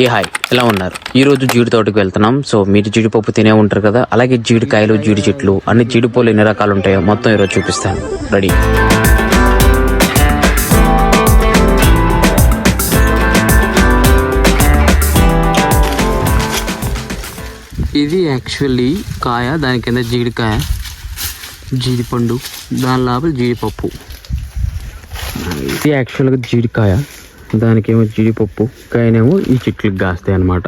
ఏ hi. ఎలా ఉన్నారు? ఈ రోజు జీడి తోటకి వెళ్తున్నాం. సో మీరు జీడిపప్పు తినే ఉంటారు కదా అలాగే జీడికాయలు జీడి చెట్లు అన్ని జీడిపోలు ఎన్ని రకాలు ఉంటాయో మొత్తం ఈరోజు చూపిస్తాను. రెడీ? ఇది యాక్చువల్లీ కాయ దాని కింద జీడికాయ జీడిపండు దాని లోపల జీడిపప్పు. ఇది యాక్చువల్గా జీడికాయ. దానికేమో జీడిపప్పు కాయనేమో ఈ చెట్లకు కాస్తాయి అన్నమాట.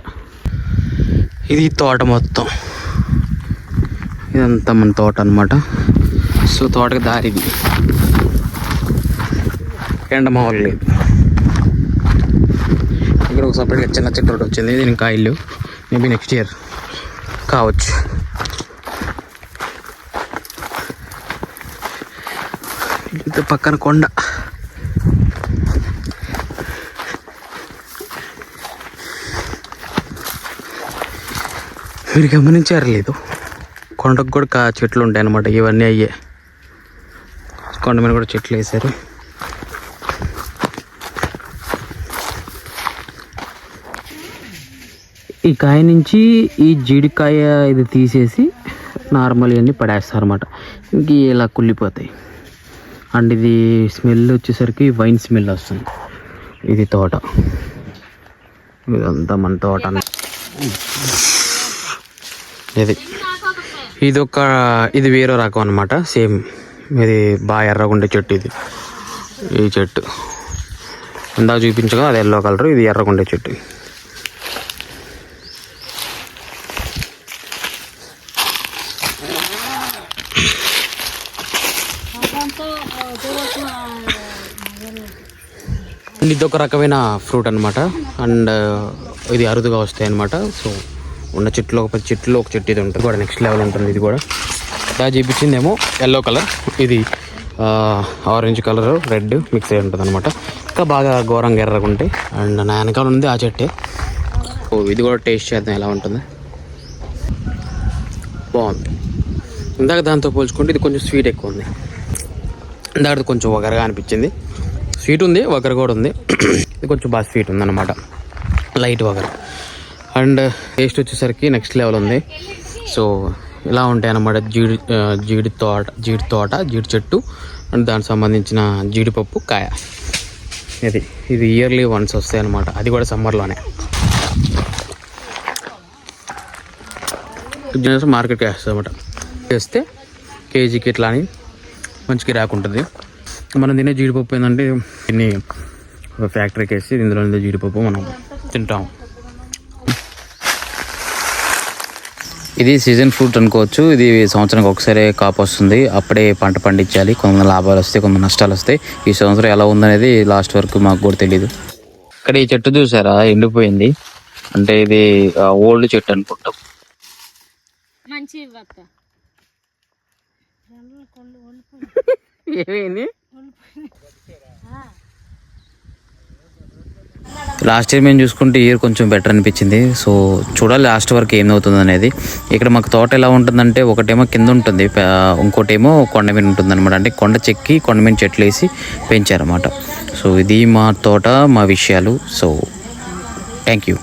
ఇది తోట మొత్తం. ఇదంతా మన తోట అనమాట సో తోటకి దారి ఎండ మామూలు లేదు. ఇక్కడ ఒక సపరేట్గా చిన్న చెట్టు ఒకటి వచ్చింది. దీనికి కాయలు. మేబీ నెక్స్ట్ ఇయర్ కావచ్చు. ఇది పక్కన కొండ. మీరు గమనించారు లేదు? కొండకు కూడా కా చెట్లు ఉంటాయి అన్నమాట ఇవన్నీ అయ్యే. కొండ మీద కూడా చెట్లు వేసారు ఈ కాయ నుంచి ఈ జీడికాయ ఇది తీసేసి నార్మల్ ఇవన్నీ పడేస్తారు అనమాట ఇంక ఇలా కుళ్ళిపోతాయి. అండ్ ఇది స్మెల్ వచ్చేసరికి వైన్ స్మెల్ వస్తుంది. ఇది తోట. ఇదంతా మన తోట. అన్న ఇది. ఇది ఒక ఇది వేరే రకం అనమాట సేమ్ ఇది బాగా ఎర్రగా ఉండే చెట్టు ఇది. ఈ చెట్టు. ఇందాక చూపించగా అది ఎల్లో కలర్ ఇది ఎర్రగా ఉండే చెట్టు. ఇది ఒక రకమైన ఫ్రూట్ అనమాట అండ్ ఇది అరుదుగా వస్తాయి అనమాట సో ఉన్న చెట్లు ఒక పది చెట్లు ఒక చెట్టు ఇది ఉంటుంది. కూడా నెక్స్ట్ లెవెల్ ఉంటుంది ఇది కూడా. ఇలా చూపించిందేమో ఎల్లో కలర్ ఇది ఆరెంజ్ కలర్ రెడ్ మిక్స్ అయి ఉంటుంది అనమాట ఇంకా బాగా ఘోరంగా ఎర్రగా ఉంటాయి. అండ్ నా వెనకాల ఉంది ఆ చెట్టే. ఓ ఇది కూడా టేస్ట్ చేద్దాం ఎలా ఉంటుంది. బాగుంది. ఇందాక దాంతో పోల్చుకుంటే ఇది కొంచెం స్వీట్ ఎక్కువ ఉంది. ఇందాక కొంచెం వగరగా అనిపించింది. స్వీట్ ఉంది వగర కూడా ఉంది. ఇది కొంచెం బాగా స్వీట్ ఉంది అనమాట లైట్ వగర. అండ్ టేస్ట్ వచ్చేసరికి నెక్స్ట్ లెవెల్ ఉంది. సో ఇలా ఉంటాయి అన్నమాట జీడి జీడి తోట జీడి తోట జీడి చెట్టు అండ్ దానికి సంబంధించిన జీడిపప్పు కాయ. ఇది ఇది ఇయర్లీ వన్స్ వస్తాయి అనమాట అది కూడా సమ్మర్లోనే. మార్కెట్కి వేస్తుంది అనమాట వేస్తే కేజీకి ఇట్లా అని మంచికి రాకుంటుంది. ఉంటుంది మనం తినే జీడిపప్పు ఏంటంటే దీన్ని ఫ్యాక్టరీకి వేసి ఇందులో జీడిపప్పు మనం తింటాం ఇది సీజన్ ఫ్రూట్ అనుకోవచ్చు. ఇది సంవత్సరానికి ఒకసారి కాపు వస్తుంది. అప్పుడే పంట పండించాలి. కొంత లాభాలు వస్తాయి కొంత నష్టాలు వస్తాయి. ఈ సంవత్సరం ఎలా ఉందనేది లాస్ట్ వరకు మాకు కూడా తెలియదు ఇక్కడ ఈ చెట్టు చూసారా? ఎండిపోయింది. అంటే ఇది ఓల్డ్ చెట్టు అనుకుంటాం. మంచి వత్త ఏమైంది? లాస్ట్ ఇయర్ మేము చూసుకుంటే ఇయర్ కొంచెం బెటర్ అనిపించింది. సో చూడాలి లాస్ట్ వరకు ఏమవుతుంది అనేది. ఇక్కడ మాకు తోట ఎలా ఉంటుందంటే ఒకటేమో కింద ఉంటుంది. ఇంకోటేమో కొండ మీద ఉంటుంది అనమాట అంటే కొండ చెక్కి కొండ మీద చెట్లు వేసి పెంచారన్నమాట. సో ఇది మా తోట మా విషయాలు. So thank you